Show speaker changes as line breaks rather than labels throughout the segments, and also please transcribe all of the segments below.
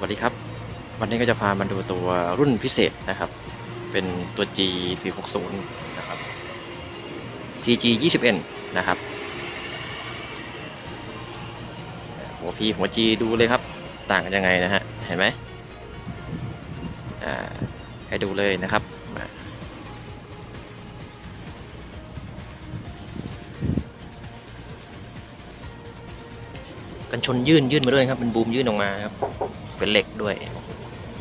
วัสดีครับ วันนี้ก็จะพามาดูตัวรุ่นพิเศษนะครับ เป็นตัว G 4 6 0นะครับ CG 20N นะครับ หัว P หัว G ดูเลยครับ ต่างกันยังไงนะฮะ เห็นไหมอ่าให้ดูเลยนะครับ กันชนยื่นยื่นมาด้วยครับเป็นบูมยื่นออกมาครับ เป็นเหล็กด้วย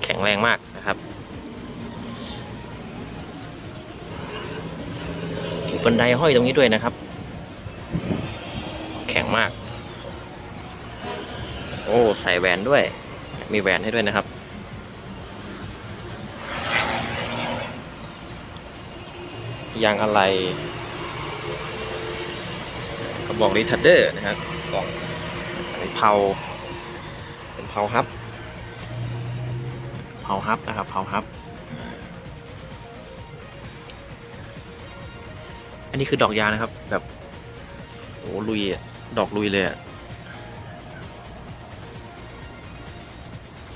แข็งแรงมากนะครับบันไดห้อยตรงนี้ด้วยนะครับ แข็งมาก โอ้ใส่แหวนด้วย มีแหวนให้ด้วยนะครับ ยางอะไรกระบอกรีทัดเดอร์นะครับกล่องอันนี้เพาเป็นเพาฮับ เผาฮับนะครับเผาฮับ อันนี้คือดอกยานะครับ แบบโอ้ลุยดอกลุยเลยอะ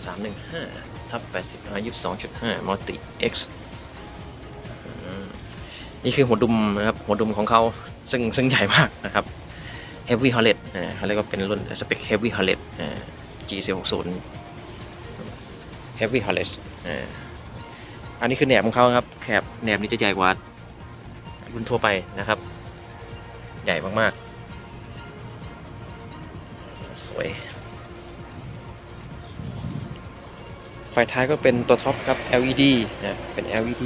สามหนึ่งห้าทับแปดสิบห้ายี่สิบสองจุดห้ามัลติเอ็กซ์นี่คือหัวดุมนะครับ หัวดุมของเขาซึ่งซึ่งใหญ่มากนะครับ Heavy h o l l e t อ่าเขาเรียกว่าเป็นรุ่นสเปค Heavy h o l l e t อ่า G460 Heavy h o l l e s อ่าอันนี้คือแหนบของเขาครับแคบแหนบนี้จะใหญ่กว่ารุ่นทั่วไปนะครับ ใหญ่มากๆ สวย ไฟท้ายก็เป็นตัวท็อปครับ LED นะเป็น LED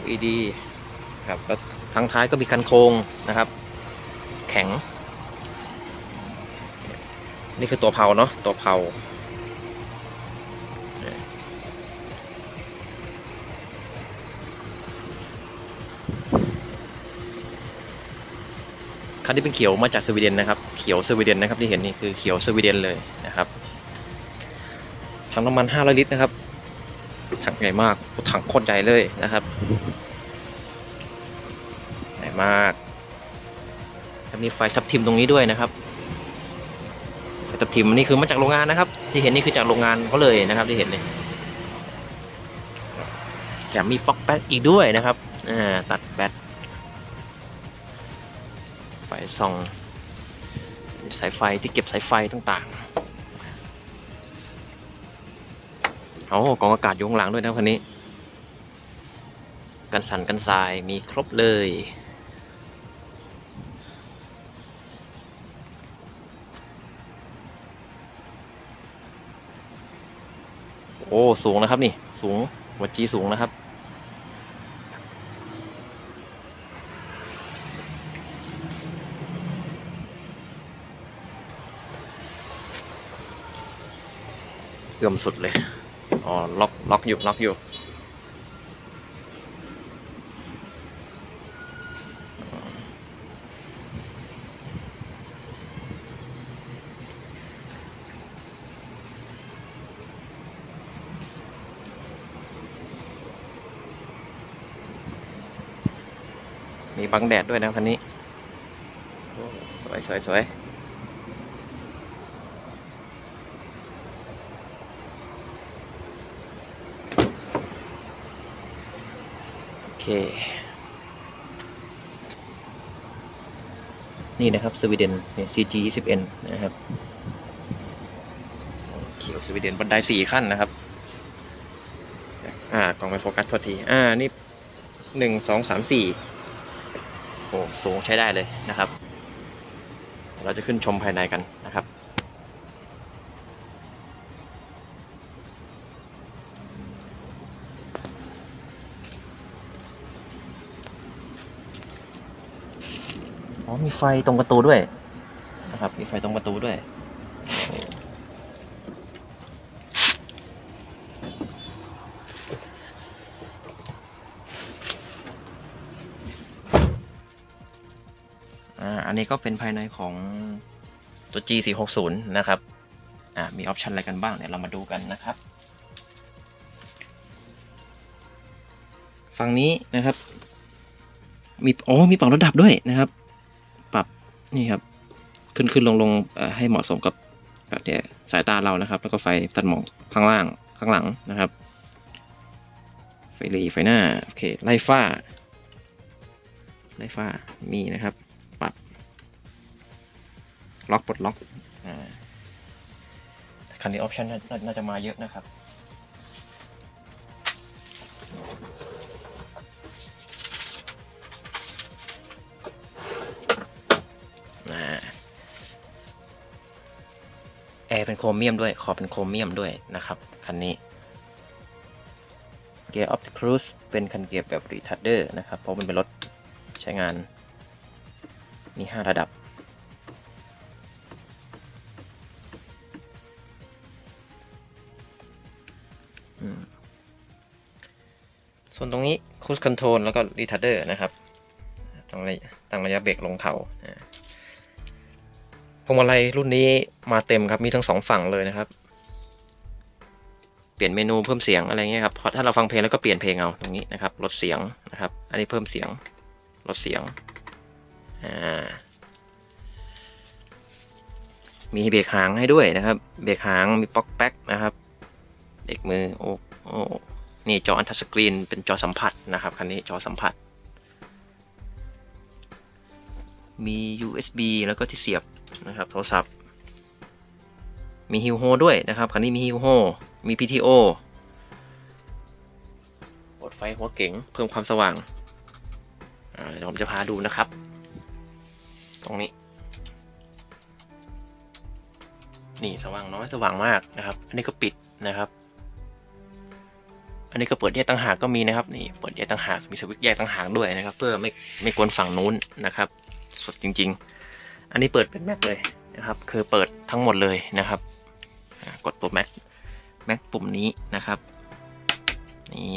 LED ครับแล้วทั้งท้ายก็มีกันโครงนะครับ แข็ง นี่คือตัวเพาเนาะตัวเพา คันที่เป็นเขียวมาจากสวีเดนนะครับ เขียวสวีเดนนะครับที่เห็นนี่คือเขียวสวีเดนเลยนะครับถังน้ำมัน500ลิตรนะครับ ถังใหญ่มาก ถังโคตรใหญ่เลยนะครับ ใหญ่มากแล้วมีไฟทับทิมตรงนี้ด้วยนะครับไฟทับทิมนี่คือมาจากโรงงานนะครับ ที่เห็นนี่คือจากโรงงานเขาเลยนะครับที่เห็นเลยแถมมีป๊อกแป๊กอีกด้วยนะครับอ่าตัดแบ ส่องสายไฟที่เก็บสายไฟต่างๆโอ้กองอากาศอยู่ข้างหลังด้วยนะคันนี้ กันสั่นกันทรายมีครบเลยโอ้ สูงนะครับนี่ สูงหัวจีสูงนะครับ เกือมสุดเลย อ๋อ ล็อก ล็อกอยู่ ล็อกอยู่ มีบังแดดด้วยนะคันนี้ สวยสวยสวย ค นี่นะครับสวีเดนเนี่ย CG 20N นะครับเขียวสวีเดนบันไดสี่ขั้นนะครับ อ่ากล่องไม่โฟกัสโทษที อ่า นี่หนึ่งสองสามสี่โอ้สูงใช้ได้เลยนะครับ เราจะขึ้นชมภายในกันนะครับ มีไฟตรงประตูด้วยนะครับ มีไฟตรงประตูด้วยอ่าอันนี้ก็เป็นภายในของตัว G 4 6 0 นะครับ อ่า มีออปชันอะไรกันบ้างเนี่ยเรามาดูกันนะครับ ฝั่งนี้นะครับ มี โอ๋อมีปรับระดับด้วยนะครับ นี่ครับ ขึ้นขึ้นลงลงให้เหมาะสมกับแบบเนี้ยสายตาเรานะครับ แล้วก็ไฟตัดหมอกข้างล่างข้างหลังนะครับ ไฟหลีไฟหน้าโอเคไล่ฟ้าไล่ฟ้ามีนะครับ ปรับ ล็อกปลดล็อกอ่าคันนี้ออปชันน่าน่าจะมาเยอะนะครับ เป็นโครเมียมด้วย ขอบเป็นโครเมียมด้วยนะครับ คันนี้เกียร์ออฟ t ิ c ครู e เป็นคันเกียร์แบบรีทั r เดอร์นะครับ เพราะมันเป็นรถใช้งาน มี 5 ระดับ ส่วนตรงนี้ cruise control แล้วก็ retarder นะครับตั้งระยะตั้งระยะเบรกลงเขานะ พวงมาลัยรุ่นนี้มาเต็มครับมีทั้งสองฝั่งเลยนะครับ เปลี่ยนเมนูเพิ่มเสียงอะไรเงี้ยครับเพราะถ้าเราฟังเพลงแล้วก็เปลี่ยนเพลงเอาตรงนี้นะครับลดเสียงนะครับ อันนี้เพิ่มเสียงลดเสียงอ่ามีเบรกหางให้ด้วยนะครับ เบรกหางมีป๊อกแป๊กนะครับเบรกมือโอ้โอ้นี่จออันทัชสกรีนเป็นจอสัมผัสนะครับคันนี้จอสัมผัส มี USB แล้วก็ที่เสียบ นะครับโทรศัพท์ มีฮิวโฮด้วยนะครับคันนี้มีฮิวโฮมี PTO ปลดไฟหัวเก๋งเพิ่มความสว่างเดี๋ยวผมจะพาดูนะครับ ตรงนี้ นี่สว่างน้อยสว่างมากนะครับ อันนี้ก็ปิดนะครับ อันนี้ก็เปิดแยกต่างหากก็มีนะครับ นี่เปิดแยกต่างหากมีสวิตช์แยกต่างหากด้วยนะครับ เพื่อไม่ไม่กวนฝั่งนู้นนะครับ สดจริง ๆ อันนี้เปิดเป็นแม็กเลยนะครับ คือเปิดทั้งหมดเลยนะครับ กดตัวแม็กแม็กปุ่มนี้นะครับ นี่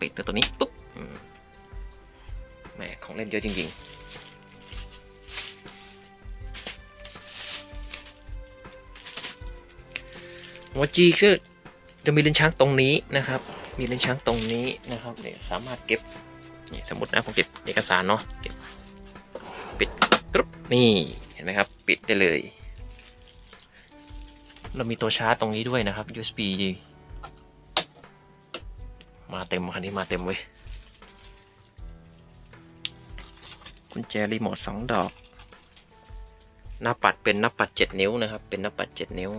ปิดตัวนี้ปุ๊บอืมแหมของเล่นเยอะจริง ๆหัวจีคือจะมีเลนช้างตรงนี้นะครับ มีเลนช้างตรงนี้นะครับเนี่ยสามารถเก็บนี่สมมตินะผมเก็บเอกสารเนาะเก็บปิดกรุ๊ปนี่ ห็นไหมครับ ปิดได้เลย เรามีตัวชาร์จตรงนี้ด้วยนะครับ USB มาเต็มคันนี้มาเต็มเว้ยกุญแจรีโมทสองดอก หน้าปัดเป็นหน้าปัดเจ็ดนิ้วนะครับ เป็นหน้าปัดเจ็ดนิ้ว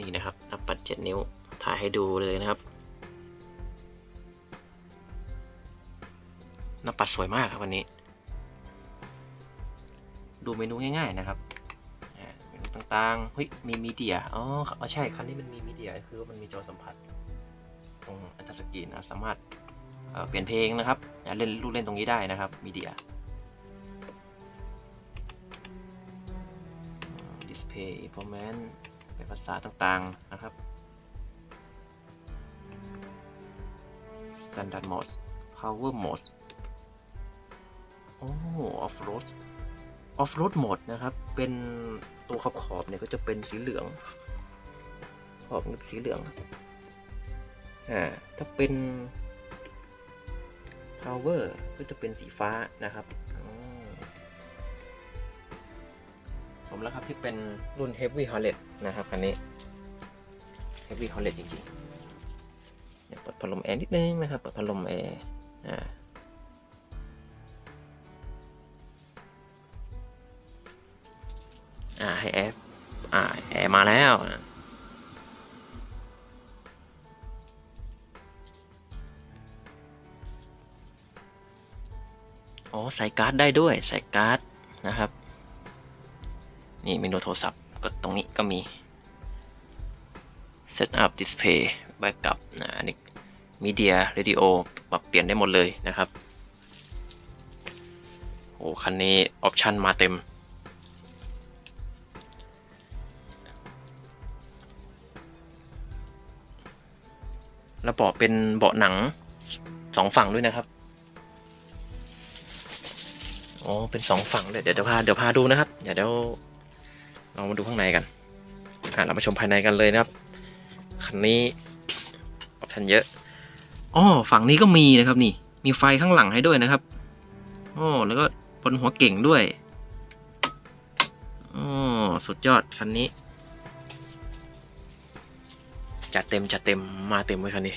นี่นะครับน้าปัดเจ็ดนิ้ว ถ่ายให้ดูเลยนะครับน้าปัดสวยมากครับวันนี้ ดูเมนูง่ายๆนะครับเมนูต่างๆ เฮ้ย มีมีเดีย อ๋ออ๋อใช่ คันนี้มันมีมีเดีย คือมันมีจอสัมผัส ตรงอันทัชสกรีนนะสามารถเเปลี่ยนเพลงนะครับ เล่นลูกเล่นตรงนี้ได้นะครับมีเดียดิสเพย์ performance เป็นภาษาต่างๆนะครับ standard mode power mode โอ้ off road off road mode นะครับ เป็นตัวขอบขอบเนี่ยก็จะเป็นสีเหลือง ขอบสีเหลือง อ่า ถ้าเป็น power ก็จะเป็นสีฟ้านะครับ แล้วครับที่เป็นรุ่น Heavy Hornet นะครับคันนี้ Heavy Hornet จริงๆเนี่ยเปิดพัดลมแอร์นิดนึงนะครับเปิดพัดลมแอร์อ่าอ่าให้แอร์อ่าแอร์มาแล้วอ๋อใส่การ์ดได้ด้วยใส่การ์ดนะครับ นี่เมนูโทรศัพท์กดตรงนี้ก็มี Set up Display Backup นะอันนี้ Media Radio ปรับเปลี่ยนได้หมดเลยนะครับ โอ้คันนี้ออปชันมาเต็ม แล้วเบาะเป็นเบาะหนังสองฝั่งด้วยนะครับอ๋อเป็นสองฝั่งเลยเดี๋ยวเดี๋ยวพาเดี๋ยวพาดูนะครับ เดี๋ยวเดี๋ยว ลองมาดูข้างในกันอะเรามาชมภายในกันเลยนะครับ คันนี้ออปชั่นเยอะอ๋อฝั่งนี้ก็มีนะครับนี่ มีไฟข้างหลังให้ด้วยนะครับอ๋อแล้วก็บนหัวเก่งด้วยอ๋อสุดยอดคันนี้ จัดเต็มจัดเต็มมาเต็มไว้คันนี้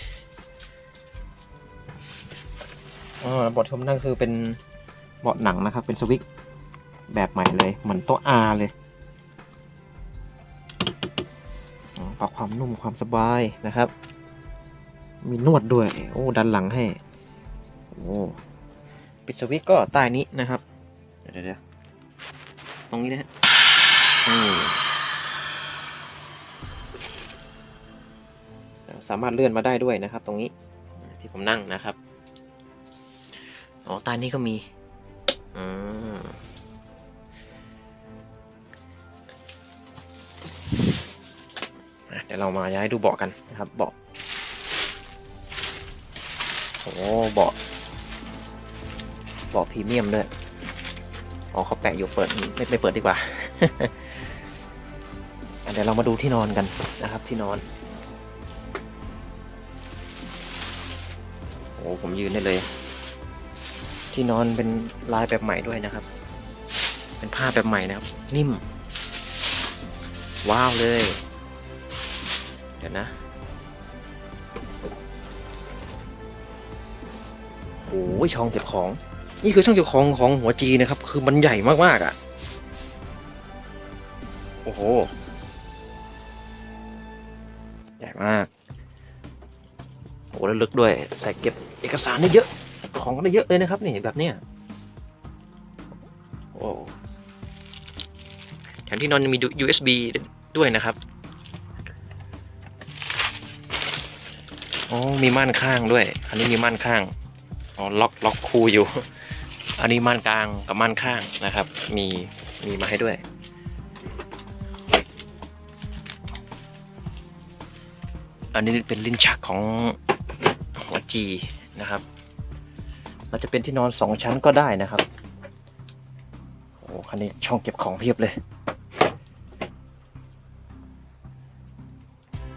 อ๋อเบาะที่ผมนั่งคือเป็นเบาะหนังนะครับ เป็นสวิกแบบใหม่เลย เหมือนโต๊ะอาเลย อ๋อปรับความนุ่มความสบายนะครับ มีนวดด้วย โอ้ดันหลังให้ โอ้ปิดสวิตช์ก็ใต้นี้นะครับ เดี๋ยวเดี๋ยวตรงนี้นะฮะสามารถเลื่อนมาได้ด้วยนะครับ ตรงนี้ที่ผมนั่งนะครับ อ๋อใต้นี้ก็มี อืม ดี๋ยวเรามาย้ายดูเบาะกันนะครับเบาะโอ้เบาะเบาะพรีเมียมด้วยอ๋อเขาแปะอยู่เปิดไม่ไม่เปิดดีกว่าเดี๋ยวเรามาดูที่นอนกันนะครับที่นอนโอ้ผมยืนได้เลย ที่นอนเป็นลายแบบใหม่ด้วยนะครับ เป็นผ้าแบบใหม่นะครับ นิ่ม ว้าวเลย ดี๋ยวนะโอ้ยช่องเก็บของ นี่คือช่องเก็บของของหัวจีนะครับ คือมันใหญ่มากๆอะ โอ้โห ใหญ่มากโอ้แล้วลึกด้วย ใส่เก็บเอกสารได้เยอะ ของได้เยอะเลยนะครับ นี่แบบเนี้ยโอ้แถมที่นอนยังมี USB ด้วยนะครับ อ๋อมีม่านข้างด้วย อันนี้มีม่านข้างอ๋อล็อกล็อกคูอยู่ อันนี้ม่านกลางกับม่านข้างนะครับ มีมีมาให้ด้วยอันนี้เป็นลิ้นชักของหัวจีนะครับเราจะเป็นที่นอนสองชั้นก็ได้นะครับ โอ้คันนี้ช่องเก็บของเพียบเลย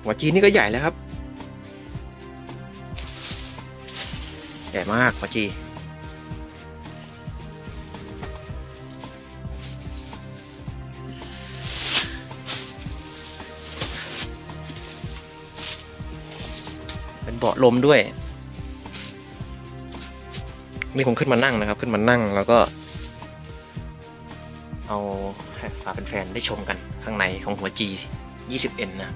หัวจีนี่ก็ใหญ่แล้วครับ ญ่มากหัวจีเป็นเบาะลมด้วย นี่ผมขึ้นมานั่งนะครับ ขึ้นมานั่งแล้วก็ เอาฝาเป็นแฟนๆได้ชมกันข้างในของหัว G 20N นะ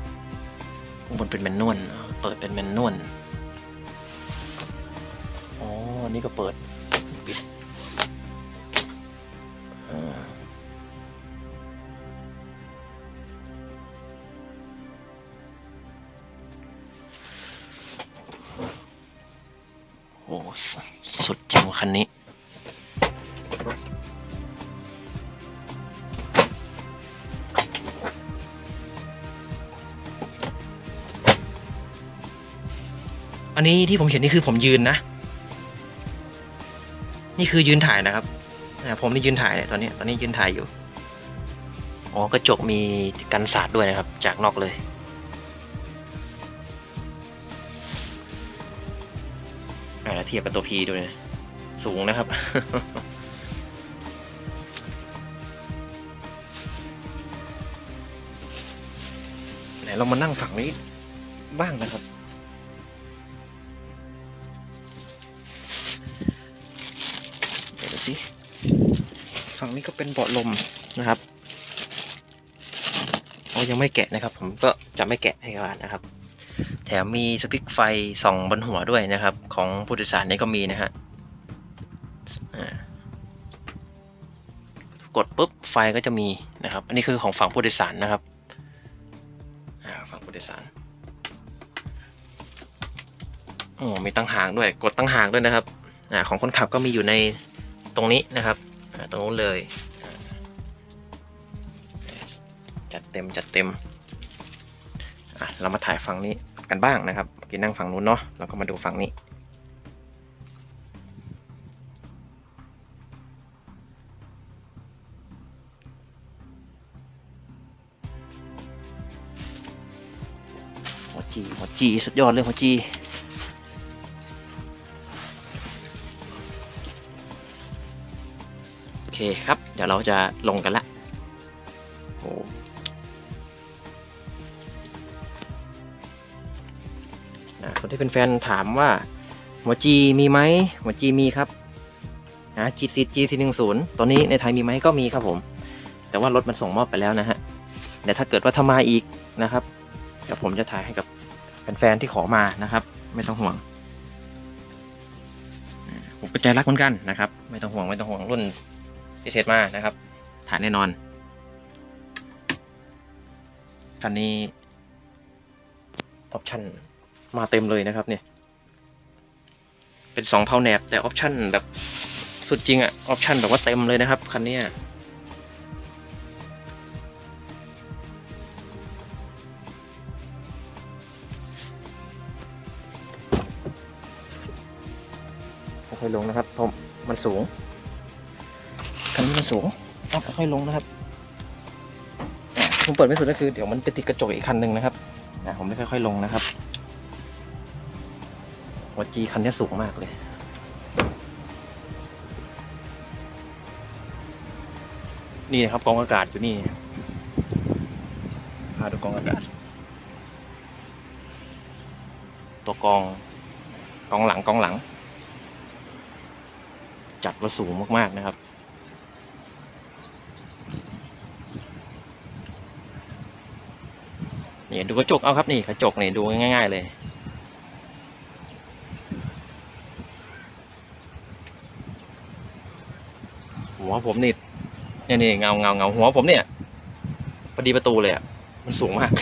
ข้างบนเป็นแมนนวลเปิดเป็นแมนนวล อ๋อนี่ก็เปิดปิดโอ้สสุดจริงคันนี้อันนี้ที่ผมเห็นนี่คือผมยืนนะ นี่คือยืนถ่ายนะครับผมนี่ยืนถ่ายเนี่ยตอนนี้ตอนนี้ยืนถ่ายอยู่อ๋อกระจกมีกันสาดด้วยนะครับ จากนอกเลย อ่าเทียบกับตัวพีด้วยนะสูงนะครับ ไหนเรามานั่งฝั่งนี้บ้างนะครับ สิฝั่งนี้ก็เป็นเบาะลมนะครับโอยังไม่แกะนะครับ ผมก็จะไม่แกะให้กันนะครับ แถมมีสปิกไฟส่องบนหัวด้วยนะครับ ของผู้โดยสารนี่ก็มีนะฮะกดปุ๊บไฟก็จะมีนะครับ อันนี้คือของฝั่งผู้โดยสารนะครับฝั่งผู้โดยสารโอ้มีตั้งหางด้วย กดตั้งหางด้วยนะครับอของคนขับก็มีอยู่ใน ตรงนี้นะครับตรงนู้นเลย จัดเต็มจัดเต็มอะเรามาถ่ายฝั่งนี้กันบ้างนะครับกี้นั่งฝั่งนู้นเนาะเราก็มาดูฝั่งนี้หัวจีหัวจีสุดยอดเลยหัวจี คครับ เดี๋ยวเราจะลงกันละโอ้นะคนที่เป็นแฟนถามว่า หัวจีมีไหมหัวจีมีครับนะ GC GC 1 0ตอนนี้ในไทยมีไหมก็มีครับผม แต่ว่ารถมันส่งมอบไปแล้วนะฮะแต่ถ้าเกิดว่าถ้ามาอีกนะครับเดี๋ยวผมจะถ่ายให้กับแฟนๆที่ขอมานะครับ ไม่ต้องห่วงผมก็ใจรักเหมือนกันนะครับ ไม่ต้องห่วงไม่ต้องห่วงรุ่น พิเศษมากนะครับ ถ่ายแน่นอน คันนี้ออปชั่นมาเต็มเลยนะครับเนี่ย เป็นสองเพาแหนบ แต่ออปชั่นแบบสุดจริงอะออปชั่นแบบว่าเต็มเลยนะครับ คันเนี้ยค่อยๆลงนะครับเพราะมันสูง คันนี้มันสูงต้องค่อยๆลงนะครับอะผมเปิดไม่สุดก็คือเดี๋ยวมันไปติดกระจกอีกคันหนึ่งนะครับนะผมไม่ค่อยๆลงนะครับหัวจีคันนี้สูงมากเลยนี่นะครับกองอากาศอยู่นี่พาดูกองอากาศ ตัวกองกองหลังกองหลัง จัดว่าสูงมากๆนะครับ นี่ดูกระจกเอาครับนี่กระจกนี่ดูง่าย ๆ เลย หัวผมนี่เนี่ยนี่เงาเงาเงาหัวผมเนี่ยพอดีประตูเลยอะมันสูงมาก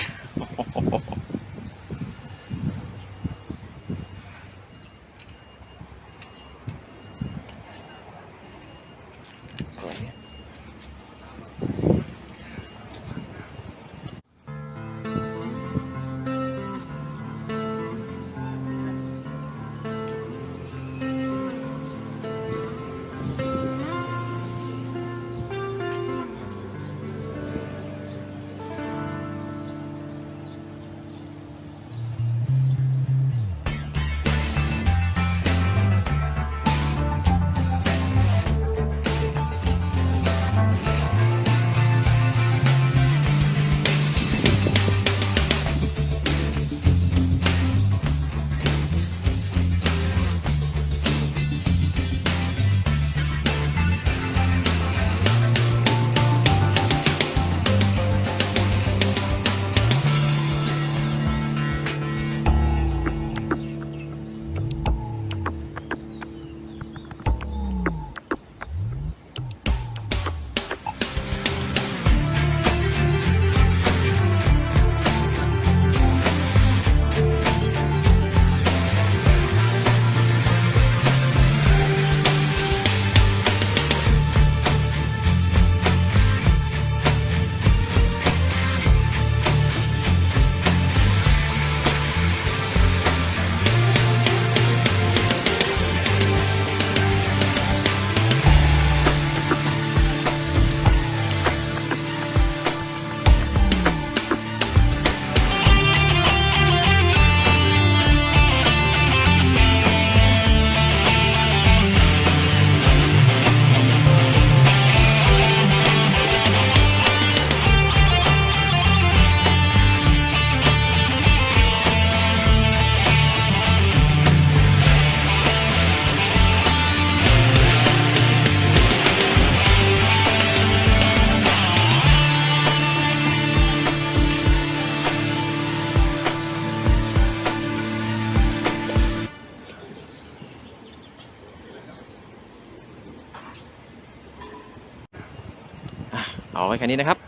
ไว้แค่นี้นะครับ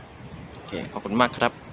โอเคขอบคุณมากครับ